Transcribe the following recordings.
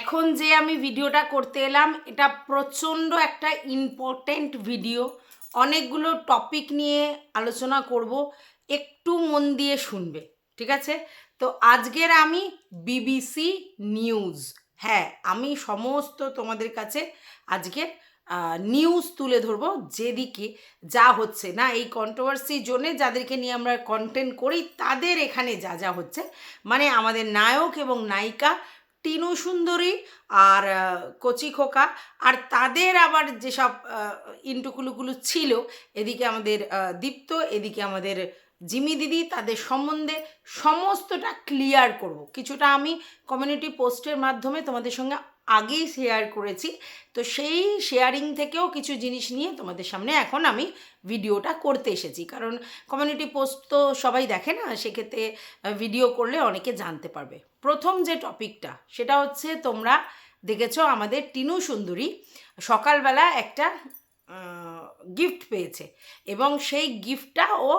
এখন যে আমি ভিডিওটা করতে এলাম, এটা প্রচণ্ড একটা ইম্পর্টেন্ট ভিডিও অনেকগুলো টপিক নিয়ে আলোচনা করব, একটু মন দিয়ে শুনবে, ঠিক আছে? তো আজকের আমি বিবিসি নিউজ হ্যাঁ আমি সমস্ত তোমাদের কাছে আজকে নিউজ তুলে ধরবো যেদিকে যা হচ্ছে। না, এই কন্ট্রোভার্সি জন্যে যাদেরকে নিয়ে আমরা কন্টেন্ট করি, তাদের এখানে যা যা হচ্ছে। মানে আমাদের নায়ক এবং নায়িকা টিনু সুন্দরী আর কচি খোকা। আর তাদের আবার যেসব ইন্টুকুলুগুলো ইন্টুকুলুকুলু ছিল, এদিকে আমাদের দীপ্ত, এদিকে আমাদের জিমি দিদি তাদের সম্বন্ধে সমস্তটা ক্লিয়ার করব। কিছুটা আমি কমিউনিটি পোস্টের মাধ্যমে তোমাদের সঙ্গে আগেই শেয়ার করেছি। তো সেই শেয়ারিং থেকেও কিছু জিনিস নিয়ে তোমাদের সামনে এখন আমি ভিডিওটা করতে এসেছি। কারণ কমিউনিটি পোস্ট তো সবাই দেখে না, সেক্ষেত্রে ভিডিও করলে অনেকে জানতে পারবে। প্রথম যে টপিকটা, সেটা হচ্ছে তোমরা দেখেছ আমাদের টিনু সুন্দরী সকালবেলা একটা গিফট পেয়েছে। এবং সেই গিফটটা ও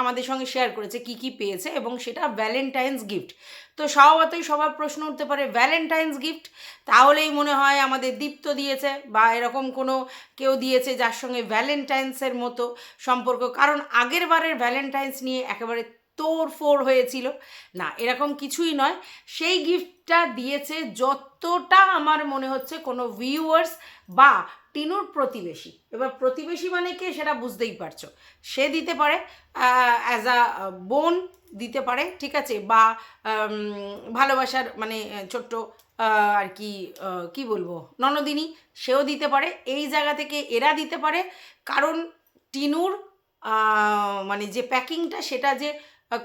আমাদের সঙ্গে শেয়ার করেছে, কি কি পেয়েছে এবং সেটা ভ্যালেন্টাইন্স গিফট তো স্বভাবতই সবার প্রশ্ন উঠতে পারে ভ্যালেন্টাইন্স গিফট তাহলেই মনে হয় আমাদের দীপ্ত দিয়েছে বা এরকম কোনো কেউ দিয়েছে যার সঙ্গে ভ্যালেন্টাইন্সের মতো সম্পর্ক। কারণ আগের বারের ভ্যালেন্টাইন্স নিয়ে একেবারে তোর ফোর হয়েছিল। না, এরকম কিছুই নয়। সেই গিফটটা দিয়েছে যতটা আমার মনে হচ্ছে কোনো ভিউয়ার্স বা টিনুর প্রতিবেশী। এবার প্রতিবেশী মানে কে সেটা বুঝতেই পারছ। সে দিতে পারে অ্যাজ আ বোন দিতে পারে, ঠিক আছে? বা ভালোবাসার মানে ছোট্ট আর কি কি বলব? ননদিনী, সেও দিতে পারে। এই জায়গা থেকে এরা দিতে পারে। কারণ টিনুর মানে যে প্যাকিংটা, সেটা যে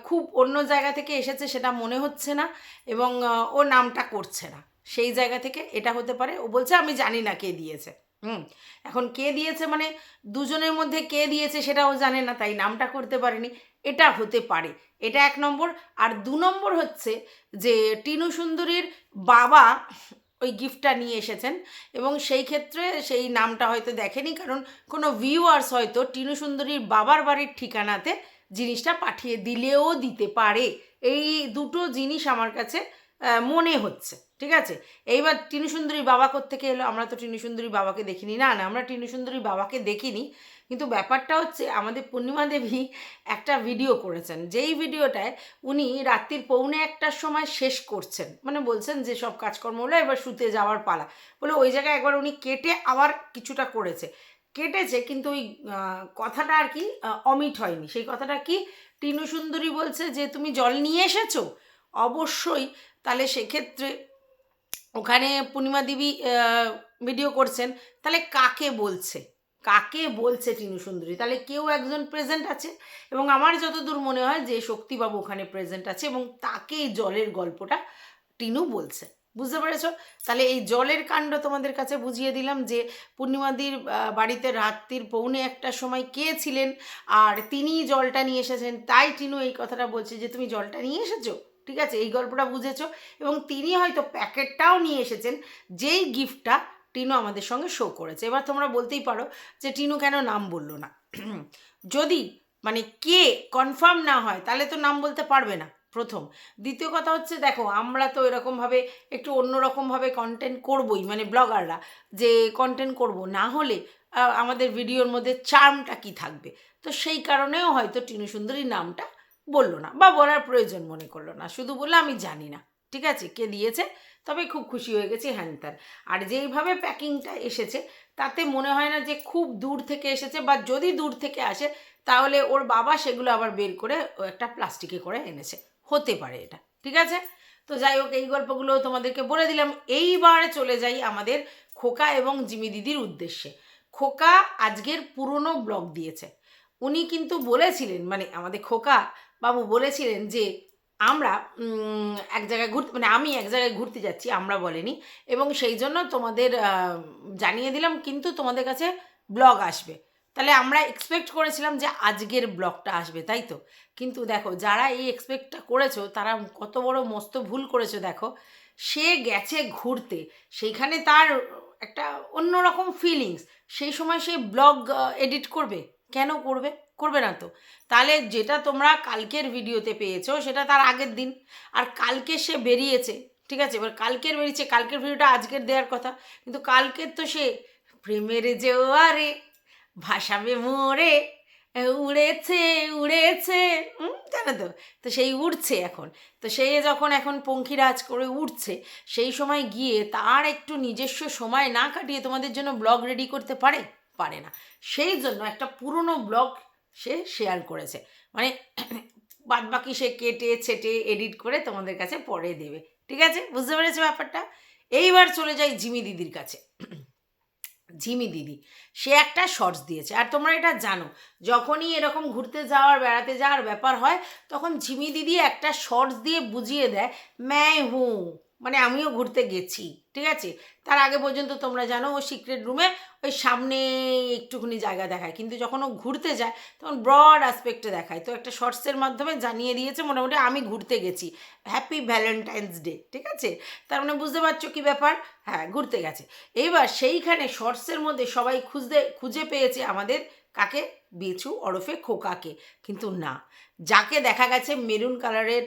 খুব অন্য জায়গা থেকে এসেছে সেটা মনে হচ্ছে না এবং ও নামটা করছে না। সেই জায়গা থেকে এটা হতে পারে। ও বলছে, আমি জানি না কে দিয়েছে। হুম, এখন কে দিয়েছে মানে দুজনের মধ্যে কে দিয়েছে সেটাও জানে না, তাই নামটা করতে পারেনি। এটা হতে পারে। এটা এক নম্বর। আর দু নম্বর হচ্ছে যে টিনু সুন্দরীর বাবা ওই গিফটটা নিয়ে এসেছেন এবং সেই ক্ষেত্রে সেই নামটা হয়তো দেখেনি কারণ কোনো ভিউয়ার্স হয়তো টিনু সুন্দরীর বাবার বাড়ির ঠিকানাতে জিনিসটা পাঠিয়ে দিলেও দিতে পারে। এই দুটো জিনিস আমার কাছে মনে হচ্ছে। ঠিক আছে? এইবার টিনু সুন্দরী বাবা থেকে এলো? আমরা তো টিনু সুন্দরী বাবাকে দেখিনি। না না, আমরা টিনু সুন্দরী বাবাকে দেখিনি। কিন্তু ব্যাপারটা হচ্ছে, আমাদের পূর্ণিমা দেবী একটা ভিডিও করেছেন। যেই ভিডিওটায় উনি রাত্রির পৌনে একটার সময় শেষ করছেন। মানে বলছেন যে, সব কাজকর্ম হলো, এবার শুতে যাওয়ার পালা। বলে ওই জায়গায় একবার উনি কেটে আবার কিছুটা করেছে। কেটেছে কিন্তু ওই কথাটা আর কি অমিট হয়নি। সেই কথাটা কি টিনু সুন্দরী বলছে যে, তুমি জল নিয়ে এসেছ? অবশ্যই। তাহলে সেক্ষেত্রে ওখানে পূর্ণিমা দেবী ভিডিও করছেন। তাহলে কাকে বলছে? কাকে বলছে টিনু সুন্দরী? তাহলে কেউ একজন প্রেজেন্ট আছে? এবং আমার যতদূর মনে হয় যে শক্তিবাবু ওখানে প্রেজেন্ট আছে এবং তাকে জলের গল্পটা টিনু বলছে। বুঝতে পেরেছ? তাহলে এই জলের কাণ্ড তোমাদের কাছে বুঝিয়ে দিলাম যে পূর্ণিমাদির বাড়িতে রাত্রির পৌনে একটার সময় কে ছিলেন? আর তিনিই জলটা নিয়ে এসেছেন। তাই টিনু এই কথাটা বলছে যে, তুমি জলটা নিয়ে এসেছ? ঠিক আছে? এই গল্পটা বুঝেছ। এবং তিনি হয়তো প্যাকেটটাও নিয়ে এসেছেন, যেই গিফটটা টিনু আমাদের সঙ্গে শো করেছে। এবার তোমরা বলতেই পারো যে টিনু কেন নাম বলল না। যদি মানে কে কনফার্ম না হয়, তাহলে তো নাম বলতে পারবে না প্রথম। দ্বিতীয় কথা হচ্ছে, দেখো, আমরা তো এরকমভাবে একটু অন্যরকমভাবে কন্টেন্ট করবই মানে ব্লগাররা যে কন্টেন্ট করব। না হলে আমাদের ভিডিওর মধ্যে চার্মটা কি থাকবে? তো সেই কারণেও হয়তো টিনু সুন্দরী নামটা বলল না বা বলার প্রয়োজন মনে করল না। শুধু বলল, আমি জানি না। ঠিক আছে? কে দিয়েছে? তবে খুব খুশি হয়ে গেছি হ্যান ত্যান আর যেইভাবে প্যাকিংটা এসেছে, তাতে মনে হয় না যে খুব দূর থেকে এসেছে বা যদি দূর থেকে আসে, তাহলে ওর বাবা সেগুলো আবার বের করে একটা প্লাস্টিকে করে এনেছে। হতে পারে এটা। ঠিক আছে? তো যাই হোক, এই গল্পগুলো তোমাদেরকে বলে দিলাম। এইবার চলে যাই আমাদের খোকা এবং জিমি দিদির উদ্দেশ্যে। খোকা আজকের পুরনো ব্লগ দিয়েছে। উনি কিন্তু বলেছিলেন মানে আমাদের খোকা বাবু বলেছিলেন যে আমরা এক জায়গায় ঘুরতে মানে আমি এক জায়গায় ঘুরতে যাচ্ছি, আমরা বলেনি। এবং সেই জন্য তোমাদের জানিয়ে দিলাম, কিন্তু তোমাদের কাছে ব্লগ আসবে। তাহলে আমরা এক্সপেক্ট করেছিলাম যে আজকের ব্লগটা আসবে, তাই তো? কিন্তু দেখো, যারা এই এক্সপেক্টটা করেছ, তারা কত বড় মস্ত ভুল করেছ, দেখো। সে গেছে ঘুরতে, সেইখানে তার একটা অন্যরকম ফিলিংস সেই সময় সে ব্লগ এডিট করবে? কেন করবে? করবে না তো। তাহলে যেটা তোমরা কালকের ভিডিওতে পেয়েছ, সেটা তার আগের দিন। আর কালকে সে বেরিয়েছে, ঠিক আছে? এবার কালকের বেরিয়েছে, কালকের ভিডিওটা আজকের দেওয়ার কথা। কিন্তু কালকের তো সে প্রেমের জোয়ারে, ভাসাবে মোরে উড়েছে উড়েছে জানো তো? তো সেই উড়ছে এখন। তো সেই যখন এখন পঙ্খিরাজ করে উঠছে সেই সময় গিয়ে তার একটু নিজস্ব সময় না কাটিয়ে তোমাদের জন্য ব্লগ রেডি করতে পারে? পারে না। সেই জন্য একটা পুরনো ব্লগ সে শেয়ার করেছে। মানে বাদ বাকি সে কেটে, ছেটে এডিট করে তোমাদের কাছে পরে দেবে। ঠিক আছে? বুঝতে পেরেছ ব্যাপারটা? এইবার চলে যাই জিমি দিদির কাছে। ঝিমি দিদি, সে একটা শর্টস দিয়েছে। আর তোমরা এটা জানো, যখনই এরকম ঘুরতে যাওয়ার বেড়াতে যাওয়ার ব্যাপার হয়, তখন ঝিমি দিদি একটা শর্টস দিয়ে বুঝিয়ে দেয়, ম্যায় হুঁ। মানে আমিও ঘুরতে গেছি, ঠিক আছে? তার আগে পর্যন্ত তোমরা জানো ও সিক্রেট রুমে ওই সামনে একটুখানি জায়গা দেখায়। কিন্তু যখন ও ঘুরতে যায়, তখন ব্রড অ্যাসপেক্টে দেখায়। তো একটা শর্টসের মাধ্যমে জানিয়ে দিয়েছে মোটামুটি আমি ঘুরতে গেছি। হ্যাপি ভ্যালেন্টাইন্স ডে ঠিক আছে? তার মানে বুঝতে পারছ কি ব্যাপার? হ্যাঁ ঘুরতে গেছে। এইবার সেইখানে শর্টসের মধ্যে সবাই খুঁজতে, খুঁজে পেয়েছে আমাদের কাকে? বেচু ওরফে খোকাকে। কিন্তু না, যাকে দেখা গেছে মেরুন কালারের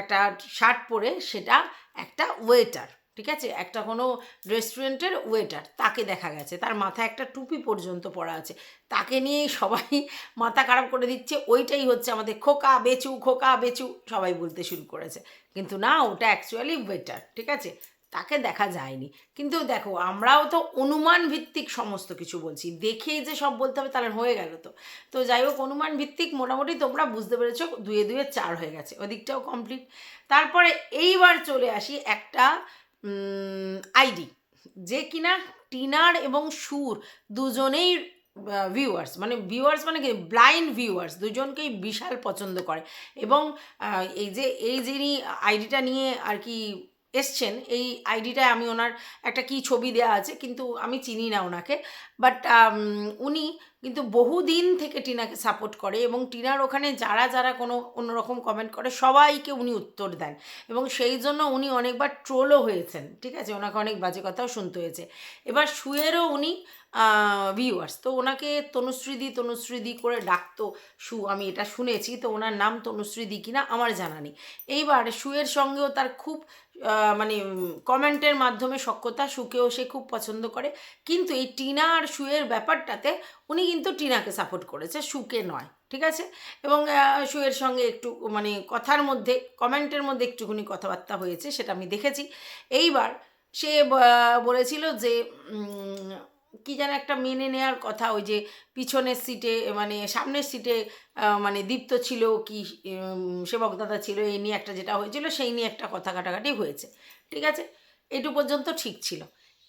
একটা শার্ট পরে সেটা একটা ওয়েটার ঠিক আছে? একটা কোনো রেস্টুরেন্টের ওয়েটার তাকে দেখা গেছে। তার মাথায় একটা টুপি পর্যন্ত পরা আছে। তাকে নিয়েই সবাই মাথা খারাপ করে দিচ্ছে। ওইটাই হচ্ছে আমাদের খোকা, বেচু খোকা, বেচু, সবাই বলতে শুরু করেছে। কিন্তু না, ওটা অ্যাকচুয়ালি ওয়েটার ঠিক আছে? তাকে দেখা যায়নি। কিন্তু দেখো, আমরাও তো অনুমান ভিত্তিক সমস্ত কিছু বলছি। দেখেই যে সব বলতে হবে তাহলে হয়ে গেল তো। তো যাই হোক অনুমান ভিত্তিক মোটামুটি তোমরা বুঝতে পেরেছ, দুয়ে দুয়ে চার হয়ে গেছে। ওদিকটাও কমপ্লিট তারপরে এইবার চলে আসি একটা আইডি যে কিনা টিনার এবং সুর দুজনেই ভিউয়ার্স মানে ভিউয়ার্স মানে কি? ব্লাইন্ড ভিউয়ার্স দুজনকেই বিশাল পছন্দ করে। এবং এই যে, এই যিনি আইডিটা নিয়ে আর কি এসছেন, এই আইডিটায় আমি ওনার একটা কি ছবি দেওয়া আছে, কিন্তু আমি চিনি না ওনাকে। বাট উনি কিন্তু বহুদিন থেকে টিনাকে সাপোর্ট করে এবং টিনার ওখানে যারা যারা কোনো অন্যরকম কমেন্ট করে, সবাইকে উনি উত্তর দেন। এবং সেই জন্য উনি অনেকবার ট্রোলও হয়েছেন, ঠিক আছে? ওনাকে অনেক বাজে কথাও শুনতে হয়েছে। এবার শুয়েরও উনি ভিউয়ার্স তো ওনাকে তনুশ্রীদি তনুশ্রীদি করে ডাকতো সু আমি এটা শুনেছি, তো ওনার নাম তনুশ্রীদি কিনা, আমার জানা নেই। এইবার সুয়ের সঙ্গেও তার খুব মানে কমেন্টের মাধ্যমে সক্ষতা সুকেও সে খুব পছন্দ করে। কিন্তু এই টিনা আর সুয়ের ব্যাপারটাতে উনি কিন্তু টিনাকে সাপোর্ট করেছে, সুকে নয়, ঠিক আছে? এবং সুয়ের সঙ্গে একটু মানে কথার মধ্যে কমেন্টের মধ্যে একটুখানি কথাবার্তা হয়েছে, সেটা আমি দেখেছি। এইবার সে বলেছিল যে কি যেন একটা মেনে নেওয়ার কথা ওই যে পিছনের সিটে মানে সামনের সিটে মানে দীপ্ত ছিল কি উম, সেবক দাদা ছিল এই নিয়ে একটা যেটা হয়েছিল সেই নিয়ে একটা কথা কাটাকাটি হয়েছে। ঠিক আছে? এটু পর্যন্ত ঠিক ছিল।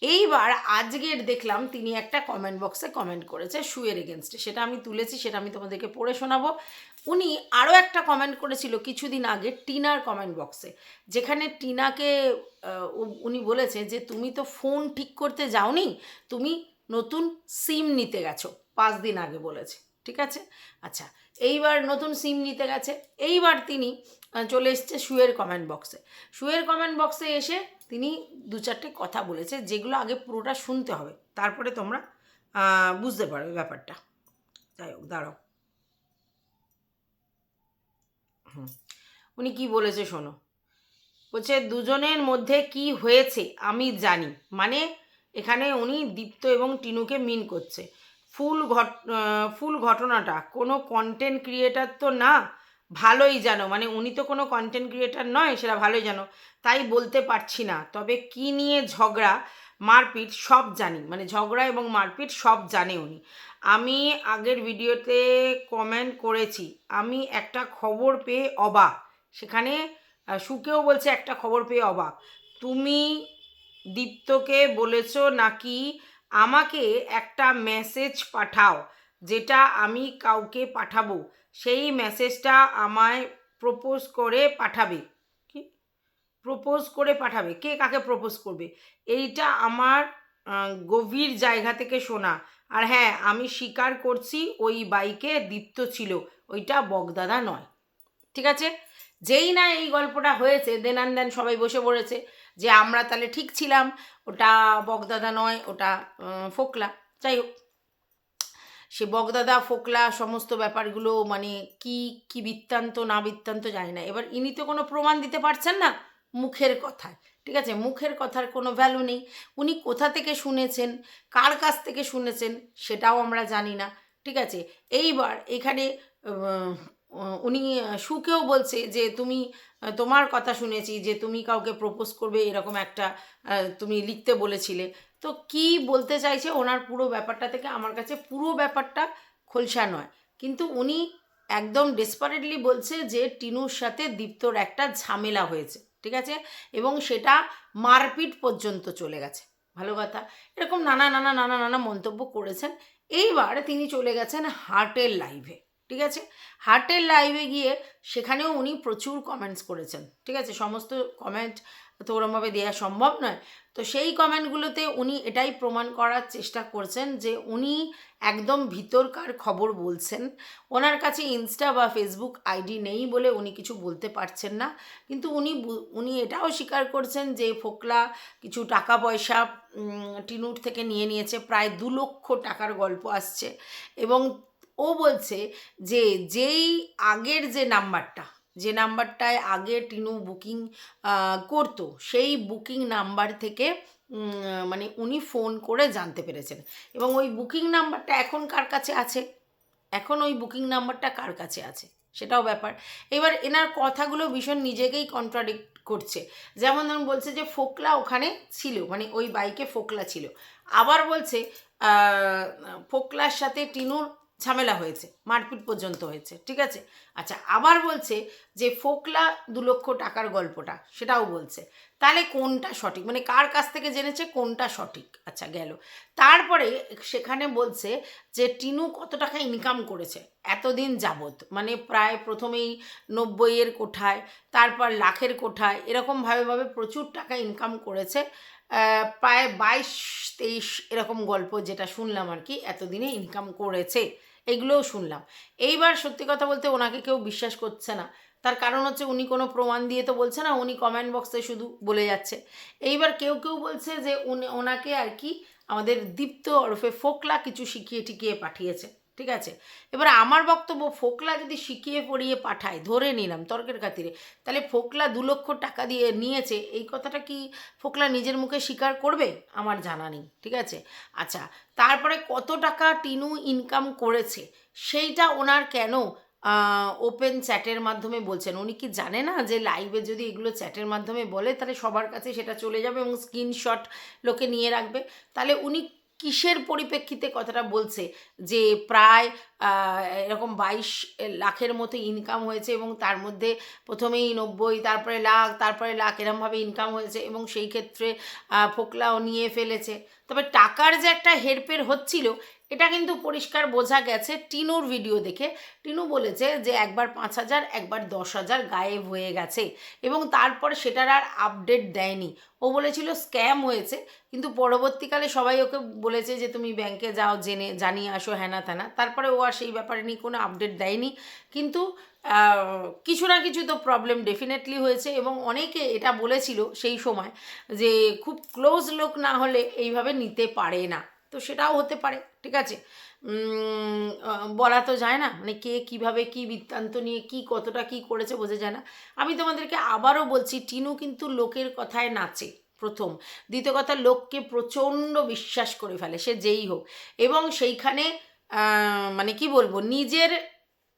এইবার আজকের দেখলাম তিনি একটা কমেন্ট বক্সে কমেন্ট করেছে শুয়ের এগেনস্টে সেটা আমি তুলেছি সেটা আমি তোমাদেরকে পড়ে শোনাবো। উনি আরও একটা কমেন্ট করেছিল কিছুদিন আগে টিনার কমেন্ট বক্সে যেখানে টিনাকে উনি বলেছে যে তুমি তো ফোন ঠিক করতে যাওনি তুমি নতুন সিম নিতে গেছো, পাঁচ দিন আগে বলেছে, ঠিক আছে? আচ্ছা এইবার নতুন সিম নিতে গেছে, এইবার তিনি চলে এসছে শুয়ের কমেন্ট বক্সে শুয়ের কমেন্ট বক্সে এসে তিনি দু চারটে কথা বলেছে, যেগুলো আগে পুরোটা শুনতে হবে, তারপরে তোমরা বুঝতে পারবে ব্যাপারটা। যাই হোক, দাঁড়াও। হুম, উনি কি বলেছে শোনো? বলছে, দুজনের মধ্যে কি হয়েছে আমি জানি। মানে এখানে উনি দীপ্ত এবং টিনুকে মিন করছে। ফুল ঘট ফুল ঘটনাটা, কোনো কন্টেন্ট ক্রিয়েটার তো না, ভালোই জানো। মানে উনি তো কোনো কন্টেন্ট ক্রিয়েটার নয়, সেটা ভালোই জানো। তাই বলতে পারছি না। তবে কি নিয়ে ঝগড়া, মারপিট সব জানি। মানে ঝগড়া এবং মারপিট সব জানে উনি। আমি আগের ভিডিওতে কমেন্ট করেছি, আমি একটা খবর পেয়ে অবাক। সেখানে সুকেও বলছে, একটা খবর পেয়ে অবাক। তুমি দীপ্তকে বলেছ নাকি আমাকে একটা মেসেজ পাঠাও, যেটা আমি কাউকে পাঠাবো। সেই মেসেজটা আমায় প্রপোজ করে পাঠাবে। কি? প্রপোজ করে পাঠাবে। কে কাকে প্রপোজ করবে? এইটা আমার গভীর জায়গা থেকে শোনা। আর হ্যাঁ আমি স্বীকার করছি ওই বাইকে দীপ্ত ছিল। ওইটা বগদাদা নয়। ঠিক আছে? যেই না এই গল্পটা হয়েছে দেন আন দেন সবাই বসে পড়েছে। যে আমরা তাহলে ঠিক ছিলাম, ওটা বগদাদা নয়, ওটা ফোকলা। যাই হোক, সে বগদাদা, ফোকলা সমস্ত ব্যাপারগুলো মানে কি কি বৃত্তান্ত, না বৃত্তান্ত জানি না। এবার ইনি তো কোনো প্রমাণ দিতে পারছেন না মুখের কথায়। ঠিক আছে, মুখের কথার কোনো ভ্যালু নেই। উনি কোথা থেকে শুনেছেন, কার কাছ থেকে শুনেছেন, সেটাও আমরা জানি না। ঠিক আছে, এইবার এখানে উনি সুকেও বলছে যে তুমি তোমার কথা শুনেছি যে তুমি কাউকে প্রপোজ করবে এরকম একটা তুমি লিখতে বলেছিলে। তো কি বলতে চাইছে ওনার পুরো ব্যাপারটা থেকে? আমার কাছে পুরো ব্যাপারটা খোলসা নয়। কিন্তু উনি একদম ডেসপারেটলি বলছে যে টিনুর সাথে দীপ্তর একটা ঝামেলা হয়েছে, ঠিক আছে? এবং সেটা মারপিট পর্যন্ত চলে গেছে। ভালো কথা। এরকম নানা নানা নানা নানা মন্তব্য করেছেন। এইবার তিনি চলে গেছেন হার্টের লাইভে ঠিক আছে? হার্টের লাইভে গিয়ে সেখানেও উনি প্রচুর কমেন্টস করেছেন। ঠিক আছে? সমস্ত কমেন্ট তো ওরমভাবে দেওয়া সম্ভব নয়। তো সেই কমেন্টগুলোতে উনি এটাই প্রমাণ করার চেষ্টা করছেন যে উনি একদম ভিতরকার খবর বলছেন। ওনার কাছে ইনস্টা বা ফেসবুক আইডি নেই বলে উনি কিছু বলতে পারছেন না। কিন্তু উনি উনি এটাও স্বীকার করছেন যে ফোকলা কিছু টাকা পয়সা টিনুর থেকে নিয়ে নিয়েছে। প্রায় দু লক্ষ টাকার গল্প আসছে। এবং ও বলছে যে যেই আগের যে নাম্বারটা, যে নাম্বারটায় আগে টিনু বুকিং করতো, সেই বুকিং নাম্বার থেকে মানে উনি ফোন করে জানতে পেরেছেন। এবং ওই বুকিং নাম্বারটা এখন কার কাছে আছে? এখন ওই বুকিং নাম্বারটা কার কাছে আছে? সেটাও ব্যাপার। এবার এনার কথাগুলো ভীষণ নিজেকেই কন্ট্রাডিক্ট করছে। যেমন ধরুন বলছে যে ফোকলা ওখানে ছিল মানে ওই বাইকে ফোকলা ছিল। আবার বলছে ফোকলার সাথে টিনুর ঝামেলা হয়েছে, মারপিট পর্যন্ত হয়েছে, ঠিক আছে? আচ্ছা আবার বলছে যে ফোকলা দু লক্ষ টাকার গল্পটা, সেটাও বলছে। তাহলে কোনটা সঠিক? মানে কার কাছ থেকে জেনেছে কোনটা সঠিক? আচ্ছা গেল। তারপরে সেখানে বলছে যে টিনু কত টাকা ইনকাম করেছে? এতদিন যাবত মানে প্রায় প্রথমেই নব্বইয়ের কোঠায়, তারপর লাখের কোঠায় এরকমভাবে ভাবে প্রচুর টাকা ইনকাম করেছে। প্রায় বাইশ, তেইশ এরকম গল্প যেটা শুনলাম আর কি, এতদিনে ইনকাম করেছে। এগুলোও শুনলাম। এইবার সত্যি কথা বলতে ওনাকে কেউ বিশ্বাস করছে না। তার কারণ হচ্ছে উনি কোনো প্রমাণ দিয়ে তো বলছে না, উনি কমেন্ট বক্সে শুধু বলে যাচ্ছে। এইবার কেউ কেউ বলছে যে উনি, ওনাকে আর কি আমাদের দীপ্ত ওরফে ফোকলা কিছু শিখিয়ে টিকিয়ে পাঠিয়েছে। ঠিক আছে? এবার আমার বক্তব্য ফোকলা যদি শিখিয়ে পড়িয়ে পাঠায়, ধরে নিলাম তর্কের খাতিরে, তাহলে ফোকলা দু লক্ষ টাকা দিয়ে নিয়েছে, এই কথাটা কি ফোকলা নিজের মুখে স্বীকার করবে? আমার জানা নেই, ঠিক আছে? আচ্ছা তারপরে কত টাকা টিনু ইনকাম করেছে? সেইটা ওনার কেন ওপেন চ্যাটের মাধ্যমে বলছেন? উনি কি জানে না যে লাইভে যদি এগুলো চ্যাটের মাধ্যমে বলে, তাহলে সবার কাছে সেটা চলে যাবে এবং স্ক্রিনশট লোকে নিয়ে রাখবে? তাহলে উনি কিসের পরিপ্রেক্ষিতে কথাটা বলছে? যে প্রায় এরকম বাইশ লাখের মতো ইনকাম হয়েছে এবং তার মধ্যে প্রথমেই নব্বই, তারপরে লাখ তারপরে লাখ এরমভাবে ইনকাম হয়েছে এবং সেই ক্ষেত্রে ফোকলাও নিয়ে ফেলেছে। তবে টাকার যে একটা হেরফের হচ্ছিল এটা কিন্তু পরিষ্কার বোঝা গেছে টিনুর ভিডিও দেখে। টিনু বলেছে যে একবার পাঁচ হাজার, একবার দশ হাজার গায়েব হয়ে গেছে এবং তারপর সেটার আর আপডেট দেয়নি। ও বলেছিল স্ক্যাম হয়েছে কিন্তু পরবর্তীকালে সবাই ওকে বলেছে যে তুমি ব্যাংকে যাও, জেনে, জানিয়ে আসো হ্যানা ত্যানা তারপরে ও আর সেই ব্যাপারে নিয়ে কোনো আপডেট দেয়নি। কিন্তু কিছু না কিছু তো প্রবলেম ডেফিনেটলি হয়েছে এবং অনেকে এটা বলেছিল সেই সময় যে খুব ক্লোজ লোক না হলে এইভাবে নিতে পারে না। তো সেটাও হতে পারে, ঠিক আছে? বলা তো যায় না মানে কে কীভাবে কি বৃত্তান্ত নিয়ে কি কতটা কি করেছে বোঝা যায় না। আমি তোমাদেরকে আবারও বলছি, টিনু কিন্তু লোকের কথায় নাচে প্রথম। দ্বিতীয় কথা, লোককে প্রচণ্ড বিশ্বাস করে ফেলে, সে যেই হোক। এবং সেইখানে মানে কি বলব, নিজের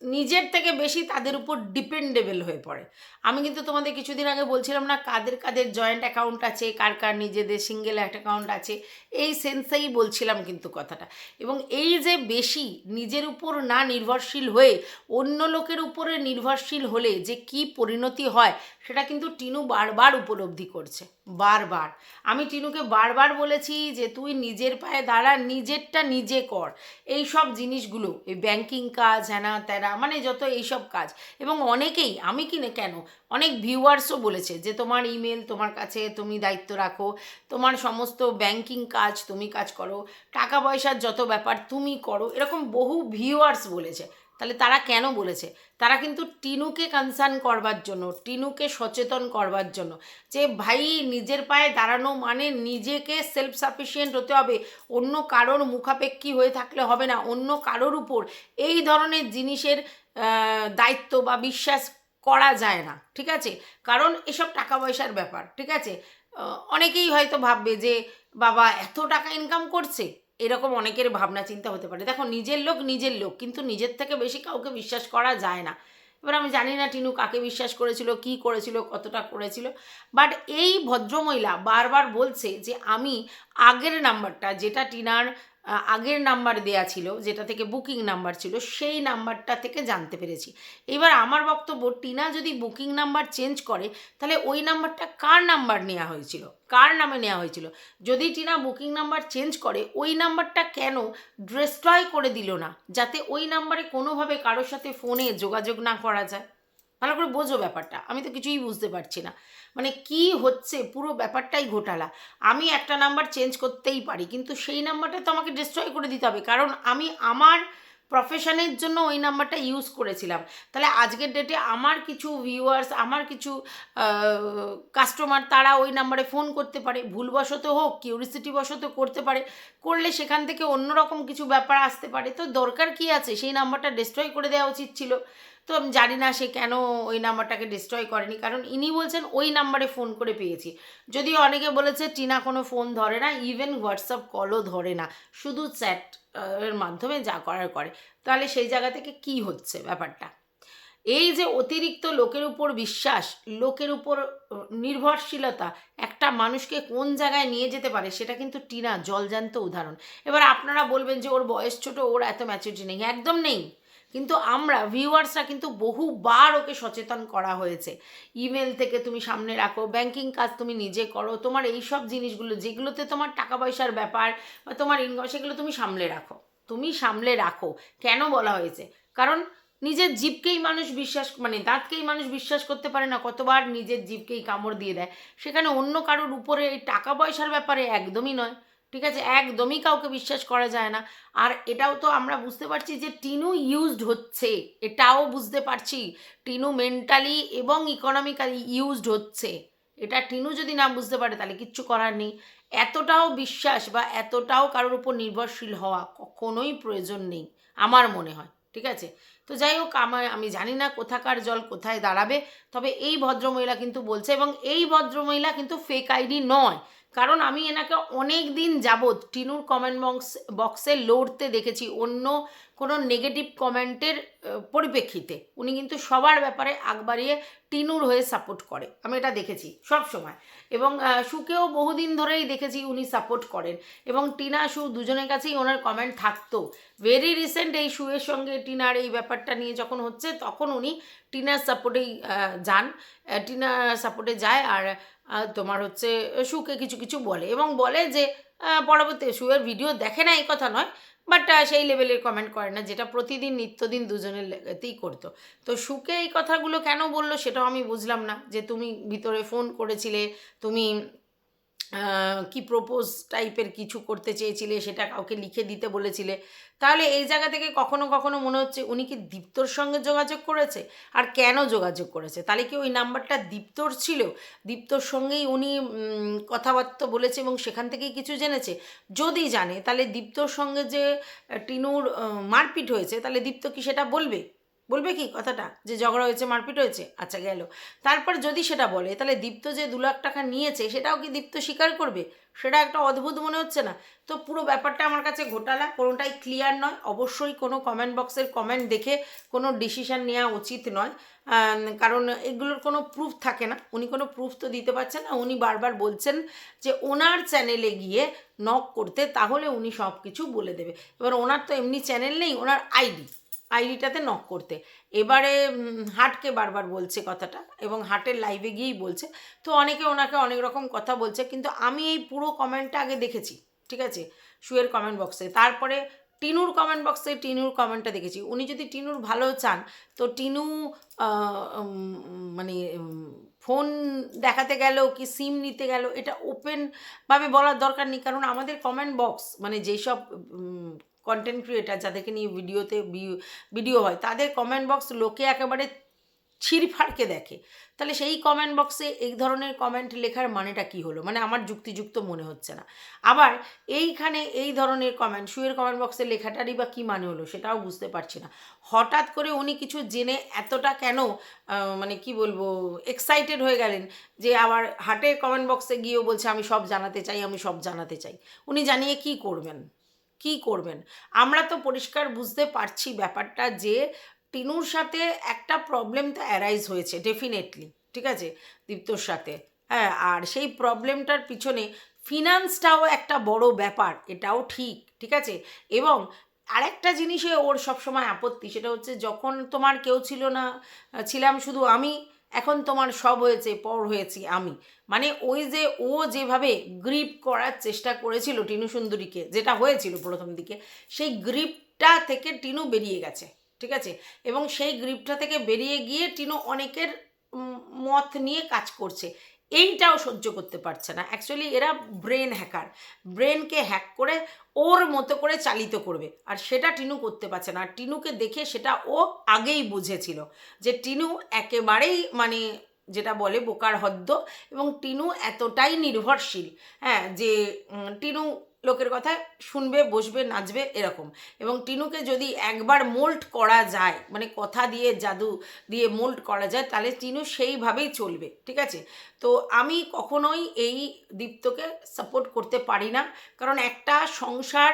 নিজের থেকে বেশি তাদের উপর ডিপেন্ডেবল হয়ে পড়ে। আমি কিন্তু তোমাদের কিছুদিন আগে বলছিলাম না, কাদের কাদের জয়েন্ট অ্যাকাউন্ট আছে, কার কার নিজেদের সিঙ্গেল অ্যাকাউন্ট আছে, এই সেন্সেই বলছিলাম কিন্তু কথাটা। এবং এই যে বেশি নিজের উপর না নির্ভরশীল হয়ে অন্য লোকের উপরে নির্ভরশীল হলে যে কি পরিণতি হয়, সেটা কিন্তু টিনু বারবার উপলব্ধি করছে, বারবার। আমি টিনুকে বারবার বলেছি যে তুই নিজের পায়ে দাঁড়া, নিজেরটা নিজে কর। এই সব জিনিসগুলো, এই ব্যাংকিং কাজ, হ্যানা ত্যানা মানে যত এইসব কাজ। এবং অনেকেই, আমি কিনে কেন? অনেক ভিউয়ার্সও বলেছে যে, তোমার ইমেল তোমার কাছে তুমি দায়িত্ব রাখো, তোমার সমস্ত ব্যাংকিং কাজ তুমি কাজ করো, টাকা পয়সার যত ব্যাপার তুমি করো। এরকম বহু ভিউয়ার্স বলেছে। তাহলে তারা কেন বলেছে? তারা কিন্তু টিনুকে কনসার্ন করবার জন্য, টিনুকে সচেতন করবার জন্য যে, ভাই, নিজের পায়ে দাঁড়ানো মানে নিজেকে সেলফ সাফিসিয়েন্ট হতে হবে। অন্য কারোর মুখাপেক্ষী হয়ে থাকলে হবে না। অন্য কারোর উপর এই ধরনের জিনিসের দায়িত্ব বা বিশ্বাস করা যায় না। ঠিক আছে? কারণ এসব টাকা পয়সার ব্যাপার, ঠিক আছে? অনেকেই হয়তো ভাববে যে, বাবা, এত টাকা ইনকাম করছে? এরকম অনেকের ভাবনা চিন্তা হতে পারে। দেখো, নিজের লোক নিজের লোক, কিন্তু নিজের থেকে বেশি কাউকে বিশ্বাস করা যায় না। এবার আমি জানি না টিনু কাকে বিশ্বাস করেছিল, কি করেছিল, কতটা করেছিল। বাট এই ভদ্রমহিলা বারবার বলছে যে, আমি আগের নাম্বারটা যেটা টিনার আগের নাম্বার দেয়া ছিল, যেটা থেকে বুকিং নাম্বার ছিল, সেই নাম্বারটা থেকে জানতে পেরেছি। এবার আমার বক্তব্য, টিনা যদি বুকিং নাম্বার চেঞ্জ করে, তাহলে ওই নাম্বারটা কার নাম্বার নেওয়া হয়েছিল? কার নামে নেওয়া হয়েছিল? যদি টিনা বুকিং নাম্বার চেঞ্জ করে, ওই নাম্বারটা কেন ডিস্ট্রয় করে দিল না? যাতে ওই নাম্বারে কোনোভাবে কারোর সাথে ফোনে যোগাযোগ না করা যায়? ভালো করে বোঝো ব্যাপারটা। আমি তো কিছুই বুঝতে পারছি না। মানে কি হচ্ছে? পুরো ব্যাপারটাই ঘোটালা। আমি একটা নাম্বার চেঞ্জ করতেই পারি, কিন্তু সেই নাম্বারটা তো আমাকে ডিস্ট্রয় করে দিতে হবে। কারণ আমি আমার প্রফেশনের জন্য ওই নাম্বারটা ইউজ করেছিলাম। তাহলে আজকের ডেটে আমার কিছু ভিউয়ার্স আমার কিছু কাস্টমার তারা ওই নাম্বারে ফোন করতে পারে। ভুলবশত হোক কিউরিসিটি বশত করতে পারে। করলে সেখান থেকে অন্যরকম কিছু ব্যাপার আসতে পারে। তো দরকার কি আছে? সেই নাম্বারটা ডিস্ট্রয় করে দেওয়া উচিত ছিল। তো আমি জানি না সে কেন ওই নাম্বারটাকে ডিস্ট্রয় করেনি। কারণ ইনি বলছেন ওই নাম্বারে ফোন করে পেয়েছি। যদিও অনেকে বলেছে, টিনা কোনো ফোন ধরে না ইভেন হোয়াটসঅ্যাপ কলও ধরে না, শুধু চ্যাট এর মাধ্যমে যা করার করে। তাহলে সেই জায়গা থেকে কি হচ্ছে ব্যাপারটা? এই যে অতিরিক্ত লোকের উপর বিশ্বাস, লোকের উপর নির্ভরশীলতা, একটা মানুষকে কোন জায়গায় নিয়ে যেতে পারে, সেটা কিন্তু টিনা জলজান্ত উদাহরণ। এবার আপনারা বলবেন যে ওর বয়স ছোট, ওর এত ম্যাচুরিটি নেই। একদম নেই। কিন্তু আমরা ভিউয়ার্সরা কিন্তু বহুবার ওকে সচেতন করা হয়েছে। ইমেল থেকে তুমি সামনে রাখো ব্যাংকিং কাজ তুমি নিজে করো, তোমার এই সব জিনিসগুলো, যেগুলোতে তোমার টাকা পয়সার ব্যাপার বা তোমার ইনকাম সেগুলো তুমি সামলে রাখো। তুমি সামলে রাখো। কেন বলা হয়েছে? কারণ নিজের জীবকেই মানুষ বিশ্বাস মানে দাঁতকেই মানুষ বিশ্বাস করতে পারে না, কতবার নিজের জীবকেই কামড় দিয়ে দেয়। সেখানে অন্য কারোর উপরে এই টাকা পয়সার ব্যাপারে একদমই নয়। ঠিক আছে? একদমই কাউকে বিশ্বাস করা যায় না। আর এটাও তো আমরা বুঝতে পারছি যে টিনু ইউজড হচ্ছে। এটাও বুঝতে পারছি। টিনু মেন্টালি এবং ইকোনমিক্যালি ইউজড হচ্ছে। এটা টিনু যদি না বুঝতে পারে, তাহলে কিচ্ছু করার নেই। এতটাও বিশ্বাস বা এতটাও কারোর উপর নির্ভরশীল হওয়া কখনোই প্রয়োজন নেই, আমার মনে হয়। ঠিক আছে? তো যাই হোক, আমার, আমি জানি না কোথাকার জল কোথায় দাঁড়াবে, তবে এই ভদ্রমহিলা কিন্তু বলছে এবং এই ভদ্রমহিলা কিন্তু ফেক আইডি নয়। কারণ আমি এনাকে অনেক দিন যাবৎ টিনুর কমেন্ট বক্স বক্সে লড়তে দেখেছি, অন্য কোনো নেগেটিভ কমেন্টের পরিপ্রেক্ষিতে। উনি কিন্তু সবার ব্যাপারে আগ বাড়িয়ে টিনুর হয়ে সাপোর্ট করে। আমি এটা দেখেছি সব সময়। এবং সুকেও বহুদিন ধরেই দেখেছি উনি সাপোর্ট করেন। এবং টিনা, সু দুজনের কাছেই ওনার কমেন্ট থাকতো। ভেরি রিসেন্ট এই সুয়ের সঙ্গে টিনার এই ব্যাপারটা নিয়ে যখন হচ্ছে, তখন উনি টিনার সাপোর্টেই যান। টিনার সাপোর্টে যায় আর তোমার হচ্ছে সুকে কিছু কিছু বলে এবং বলে যে পরবর্তী সুয়ের ভিডিও দেখে না, এই কথা নয় বাট সেই লেভেলের কমেন্ট করে না, যেটা প্রতিদিন, নিত্যদিন দুজনের লেগেতেই করতো। তো সুকে এই কথাগুলো কেন বলল, সেটাও আমি বুঝলাম না যে তুমি ভিতরে ফোন করেছিলে, তুমি কি প্রপোজ টাইপের কিছু করতে চেয়েছিলে, সেটা কাউকে লিখে দিতে বলেছিলে। তাহলে এই জায়গা থেকে কখনো কখনো মনে হচ্ছে উনি কি দীপ্তর সঙ্গে যোগাযোগ করেছে? আর কেন যোগাযোগ করেছে? তাহলে কি ওই নাম্বারটা দীপ্তর ছিল? দীপ্তর সঙ্গেই উনি কথাবার্তা বলেছে এবং সেখান থেকেই কিছু জেনেছে? যদি জানে, তাহলে দীপ্তর সঙ্গে যে টিনুর মারপিট হয়েছে, তাহলে দীপ্ত কি সেটা বলবে? বলবে কি কথাটা? যে ঝগড়া হয়েছে, মারপিট হয়েছে? আচ্ছা গেল। তারপর যদি সেটা বলে, তাহলে দীপ্ত যে দু লাখ টাকা নিয়েছে, সেটাও কি দীপ্ত স্বীকার করবে? সেটা একটা অদ্ভুত মনে হচ্ছে না? তো পুরো ব্যাপারটা আমার কাছে ঘোটালা, কোনোটাই ক্লিয়ার নয়। অবশ্যই কোনো কমেন্ট বক্সের কমেন্ট দেখে কোনো ডিসিশান নেওয়া উচিত নয়। কারণ এগুলোর কোনো প্রুফ থাকে না। উনি কোনো প্রুফ তো দিতে পারছেন না। উনি বারবার বলছেন যে ওনার চ্যানেলে গিয়ে নক করতে, তাহলে উনি সব কিছু বলে দেবে। এবার ওনার তো এমনি চ্যানেল নেই, ওনার আইডি আইডিটাতে নক করতে। এবারে হাটকে বারবার বলছে কথাটা এবং হাটের লাইভে গিয়েই বলছে। তো অনেকে ওনাকে অনেক রকম কথা বলছে, কিন্তু আমি এই পুরো কমেন্টটা আগে দেখেছি, ঠিক আছে? শুয়ের কমেন্ট বক্সে তারপরে টিনুর কমেন্ট বক্সে টিনুর কমেন্টটা দেখেছি। উনি যদি টিনুর ভালো চান, তো টিনু মানে ফোন দেখাতে গেল কি সিম নিতে গেল, এটা ওপেনভাবে বলার দরকার নেই। কারণ আমাদের কমেন্ট বক্স মানে যেসব কন্টেন্ট ক্রিয়েটার যাদেরকে নিয়ে ভিডিওতে ভিডিও হয়, তাদের কমেন্ট বক্স লোকে একেবারে ছিঁড়ফাড়কে দেখে। তাহলে সেই কমেন্ট বক্সে এই ধরনের কমেন্ট লেখার মানেটা কি হলো? মানে আমার যুক্তিযুক্ত মনে হচ্ছে না। আবার এইখানে এই ধরনের কমেন্ট শুয়ের কমেন্ট বক্সে লেখাটারই বা কী মানে হলো সেটাও বুঝতে পারছি না। হঠাৎ করে উনি কিছু জেনে এতটা কেন মানে কি বলব এক্সাইটেড হয়ে গেলেন যে আবার হাটের কমেন্ট বক্সে গিয়েও বলছে, আমি সব জানাতে চাই, আমি সব জানাতে চাই। উনি জানিয়ে কি করবেন? কি করবেন? আমরা তো পরিষ্কার বুঝতে পারছি ব্যাপারটা যে টিনুর সাথে একটা প্রবলেম তো অ্যারাইজ হয়েছে ডেফিনেটলি ঠিক আছে? দীপ্তর সাথে হ্যাঁ আর সেই প্রবলেমটার পিছনে ফিনান্সটাও একটা বড় ব্যাপার, এটাও ঠিক ঠিক আছে? এবং আরেকটা জিনিসে ওর সবসময় আপত্তি, সেটা হচ্ছে যখন তোমার কেউ ছিল না, ছিলাম শুধু আমি এখন তোমার সব হয়েছে, পর হয়েছি আমি। মানে ওই যে ও যেভাবে গ্রিপ করার চেষ্টা করেছিল টিনু সুন্দরীকে, যেটা হয়েছিল প্রথম দিকে, সেই গ্রিপটা থেকে টিনু বেরিয়ে গেছে, ঠিক আছে? এবং সেই গ্রিপটা থেকে বেরিয়ে গিয়ে টিনু অনেকের মত নিয়ে কাজ করছে। এইটাও সহ্য করতে পারছে না। অ্যাকচুয়ালি এরা ব্রেন হ্যাকার ব্রেনকে হ্যাক করে ওর মতো করে চালিত করবে। আর সেটা টিনু করতে পারছে না। আর টিনুকে দেখে সেটা ও আগেই বুঝেছিল যে টিনু একেবারেই মানে যেটা বলে বোকার হদ্দ এবং টিনু এতটাই নির্ভরশীল হ্যাঁ যে টিনু লোকের কথা শুনবে, বসবে, নাচবে এরকম। এবং টিনুকে যদি একবার মোল্ড করা যায় মানে কথা দিয়ে, জাদু দিয়ে মোল্ড করা যায়, তাহলে টিনু সেইভাবেই চলবে, ঠিক আছে? তো আমি কখনোই এই দীপ্তকে সাপোর্ট করতে পারি না। কারণ একটা সংসার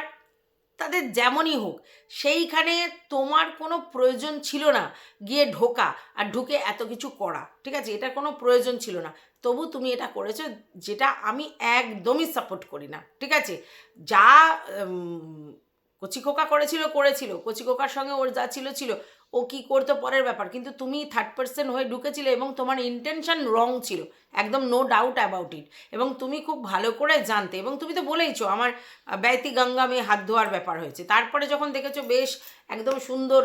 তাদের যেমনই হোক, সেইখানে তোমার কোনো প্রয়োজন ছিল না গিয়ে ঢোকা আর ঢুকে এত কিছু করা, ঠিক আছে? এটা কোনো প্রয়োজন ছিল না। তবু তুমি এটা করেছ যেটা আমি একদমই সাপোর্ট করি না, ঠিক আছে? যা কচি খোকা করেছিল করেছিল। কচি খোকার সঙ্গে ওর যা ছিল ছিল। ও কি করতো পরের ব্যাপার। কিন্তু তুমি থার্ড পার্সন হয়ে ঢুকেছিলে এবং তোমার ইন্টেনশন রং ছিল। একদম নো ডাউট অ্যাবাউট ইট এবং তুমি খুব ভালো করে জানতে, এবং তুমি তো বলেইছো আমার ব্যতি গঙ্গামে হাত ধোয়ার ব্যাপার হয়েছে। তারপরে যখন দেখেছ বেশ একদম সুন্দর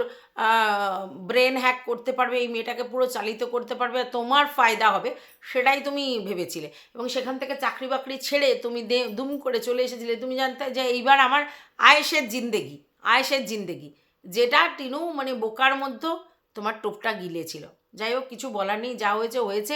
ব্রেন হ্যাক করতে পারবে, এই মেয়েটাকে পুরো চালিত করতে পারবে আর তোমার ফায়দা হবে, সেটাই তুমি ভেবেছিলে। এবং সেখান থেকে চাকরি বাকরি ছেড়ে তুমি দুম করে চলে এসেছিলে। তুমি জানতে যে এইবার আমার আয়েসের জিন্দেগি আয়েসের জিন্দেগি। যেটা টিনু মানে বোকার মধ্যে তোমার টোপটা গিলেছিল। যাই হোক, কিছু বলার নেই, যা হয়েছে হয়েছে।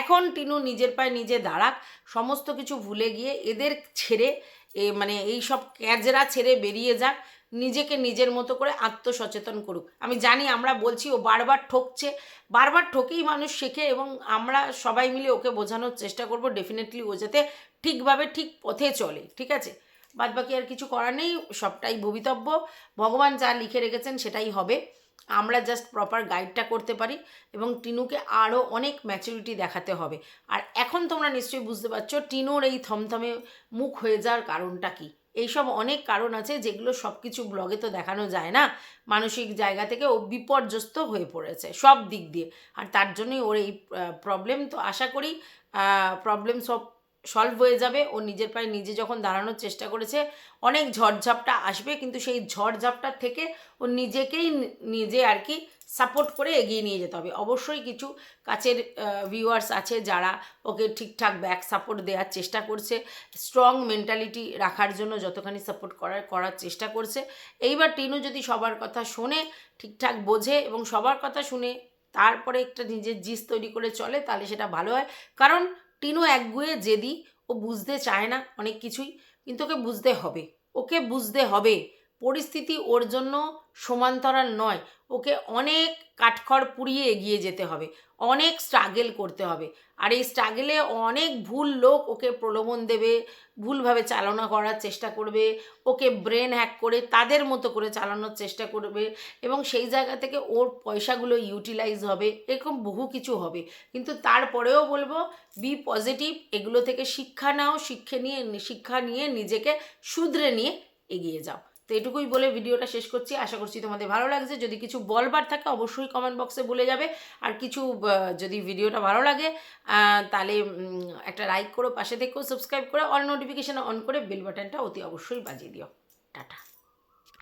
এখন টিনু নিজের পায়ে নিজে দাঁড়াক, সমস্ত কিছু ভুলে গিয়ে এদের ছেড়ে, এ মানে এই সব ক্যাজরা ছেড়ে বেরিয়ে যাক, নিজেকে নিজের মতো করে আত্মসচেতন করুক। আমি জানি আমরা বলছি, ও বারবার ঠকছে, বারবার ঠকেই মানুষ শেখে এবং আমরা সবাই মিলে ওকে বোঝানোর চেষ্টা করব। ডেফিনেটলি ও যাতে ঠিকভাবে ঠিক পথে চলে, ঠিক আছে? বাদ বাকি আর কিছু করার নেই, সবটাই ভবিতব্য। ভগবান যা লিখে রেখেছেন সেটাই হবে। আমরা জাস্ট প্রপার গাইডটা করতে পারি এবং টিনুকে আরও অনেক ম্যাচুরিটি দেখাতে হবে। আর এখন তোমরা নিশ্চয়ই বুঝতে পারছ, টিনুর এই থমথমে মুখ হয়ে যাওয়ার কারণটা কি? এইসব অনেক কারণ আছে যেগুলো সব কিছু ব্লগে তো দেখানো যায় না। মানসিক জায়গা থেকে ও বিপর্যস্ত হয়ে পড়েছে সব দিক দিয়ে। আর তার জন্যই ওর এই প্রবলেম তো আশা করি প্রবলেম সব সলভ হয়ে যাবে। ও নিজের পায়ে নিজে যখন দাঁড়ানোর চেষ্টা করেছে, অনেক ঝড়ঝাপটা আসবে, কিন্তু সেই ঝড়ঝাপটার থেকে ও নিজেকেই নিজে আর কি সাপোর্ট করে এগিয়ে নিয়ে যেতে হবে। অবশ্যই কিছু কাছের ভিউয়ার্স আছে যারা ওকে ঠিকঠাক ব্যাক সাপোর্ট দেওয়ার চেষ্টা করছে স্ট্রং মেন্টালিটি রাখার জন্য যতখানি সাপোর্ট করার করার চেষ্টা করছে। এইবার টিনু যদি সবার কথা শোনে, ঠিকঠাক বোঝে এবং সবার কথা শুনে তারপরে একটা নিজের জিস তৈরি করে চলে, তাহলে সেটা ভালো হয়। কারণ টিনু একগুয়ে জেদি, ও বুঝতে চায় না অনেক কিছুই, কিন্তু ওকে বুঝতে হবে। ওকে বুঝতে হবে। পরিস্থিতি ওর জন্য সমান্তরাল নয়। ওকে অনেক কাঠখড় পুড়িয়ে এগিয়ে যেতে হবে, অনেক স্ট্রাগেল করতে হবে। আর এই স্ট্রাগেলে অনেক ভুল লোক ওকে প্রলোভন দেবে, ভুলভাবে চালনা করার চেষ্টা করবে, ওকে ব্রেন হ্যাক করে তাদের মতো করে চালানোর চেষ্টা করবে এবং সেই জায়গা থেকে ওর পয়সাগুলো ইউটিলাইজ হবে, এরকম বহু কিছু হবে। কিন্তু তারপরেও বলব বি পজিটিভ এগুলো থেকে শিক্ষা নাও, শিক্ষা নিয়ে শিক্ষা নিয়ে নিজেকে শুধরে নিয়ে এগিয়ে যাও। তো এটুকুই বলে ভিডিওটা শেষ করছি। আশা করছি তোমাদের ভালো লাগছে। যদি কিছু বলবার থাকে, অবশ্যই কমেন্ট বক্সে বলে যাবে। আর কিছু যদি ভিডিওটা ভালো লাগে তাহলে একটা লাইক করো পাশে থেকেও সাবস্ক্রাইব করে অল নোটিফিকেশান অন করে বেল বাটনটা অতি অবশ্যই বাজিয়ে দিও। টাটা।